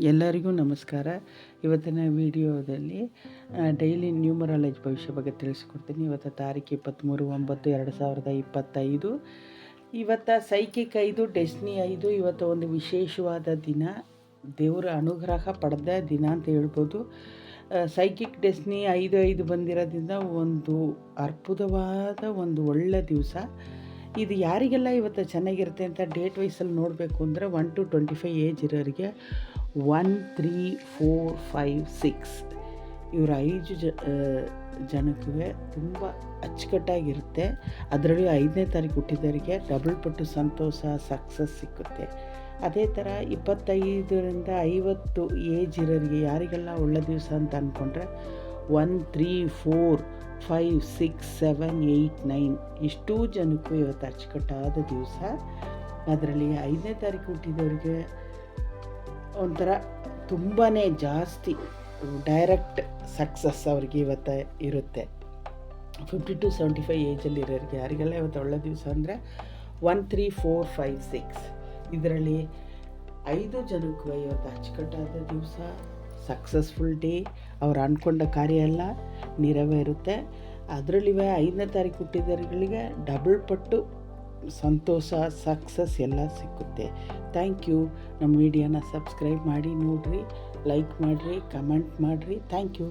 ಎಲ್ಲರಿಗೂ ನಮಸ್ಕಾರ. ಇವತ್ತಿನ ವಿಡಿಯೋದಲ್ಲಿ ಡೈಲಿ ನ್ಯೂಮರಾಲಜಿ ಭವಿಷ್ಯ ಬಗ್ಗೆ ತಿಳಿಸ್ಕೊಡ್ತೀನಿ. ಇವತ್ತು ತಾರೀಕು ಇಪ್ಪತ್ತ್ಮೂರು ಒಂಬತ್ತು ಎರಡು ಸಾವಿರದ ಇಪ್ಪತ್ತೈದು. ಇವತ್ತು ಸೈಕಿಕ್ ಐದು ಡೆಸ್ನಿ ಐದು, ಇವತ್ತು ಒಂದು ವಿಶೇಷವಾದ ದಿನ. ದೇವರ ಅನುಗ್ರಹ ಪಡೆದ ದಿನ ಅಂತ ಹೇಳ್ಬೋದು. ಸೈಕಿಕ್ ಡೆಸ್ನಿ ಐದು ಐದು ಬಂದಿರೋದ್ರಿಂದ ಒಂದು ಅದ್ಭುತವಾದ ಒಂದು ಒಳ್ಳೆ ದಿವಸ. ಇದು ಯಾರಿಗೆಲ್ಲ ಇವತ್ತು ಚೆನ್ನಾಗಿರುತ್ತೆ ಅಂತ ಡೇಟ್ ವೈಸಲ್ಲಿ ನೋಡಬೇಕು ಅಂದರೆ one to twenty five age ಇರೋರಿಗೆ. One three four five six ಇವರ ಐದು ಜ ಜನಕ್ಕೆ ತುಂಬ ಅಚ್ಚುಕಟ್ಟಾಗಿರುತ್ತೆ. ಅದರಲ್ಲಿ ಐದನೇ ತಾರೀಕು ಹುಟ್ಟಿದವರಿಗೆ ಡಬಲ್ ಪಟ್ಟು ಸಂತೋಷ ಸಕ್ಸಸ್ ಸಿಕ್ಕುತ್ತೆ. ಅದೇ ಥರ ಇಪ್ಪತ್ತೈದರಿಂದ ಐವತ್ತು ಏಜ್ ಇರೋರಿಗೆ ಯಾರಿಗೆಲ್ಲ ಒಳ್ಳೆ ದಿವಸ ಅಂತ ಅಂದ್ಕೊಂಡ್ರೆ one three four five six seven eight nine ಇಷ್ಟೂ ಜನಕ್ಕೂ ಇವತ್ತು ಅಚ್ಚುಕಟ್ಟಾದ ದಿವಸ. ಅದರಲ್ಲಿ ಐದನೇ ತಾರೀಕು ಹುಟ್ಟಿದವರಿಗೆ ಒಂಥರ ತುಂಬಾ ಜಾಸ್ತಿ ಡೈರೆಕ್ಟ್ ಸಕ್ಸಸ್ ಅವ್ರಿಗೆ ಇವತ್ತು ಇರುತ್ತೆ. ಫಿಫ್ಟಿ ಟು ಸೆವೆಂಟಿ ಫೈವ್ ಏಜಲ್ಲಿರೋರಿಗೆ ಯಾರಿಗೆಲ್ಲ ಇವತ್ತು ಒಳ್ಳೆ ದಿವಸ ಅಂದರೆ one three four five six ಇದರಲ್ಲಿ ಐದು ಜನಕ್ಕೂ ಇವತ್ತು ಅಚ್ಚುಕಟ್ಟಾದ ದಿವಸ ಸಕ್ಸಸ್ಫುಲ್ ಡೇ ಅವ್ರು ಅಂದ್ಕೊಂಡ ಕಾರ್ಯ ಎಲ್ಲ ನೆರವೇರುತ್ತೆ. ಅದರಲ್ಲಿವೆ ಐದನೇ ತಾರೀಕು ಹುಟ್ಟಿದವರಿಗೆ ಡಬಲ್ ಪಟ್ಟು ಸಂತೋಷ ಸಕ್ಸಸ್ ಎಲ್ಲ ಸಿಕ್ಕುತ್ತೆ. ಥ್ಯಾಂಕ್ ಯು ನಮ್ಮ ವಿಡಿಯೋನ ಸಬ್ಸ್ಕ್ರೈಬ್ ಮಾಡಿ, ನೋಡಿರಿ ಲೈಕ್ ಮಾಡಿರಿ ಕಮೆಂಟ್ ಮಾಡಿರಿ. Thank you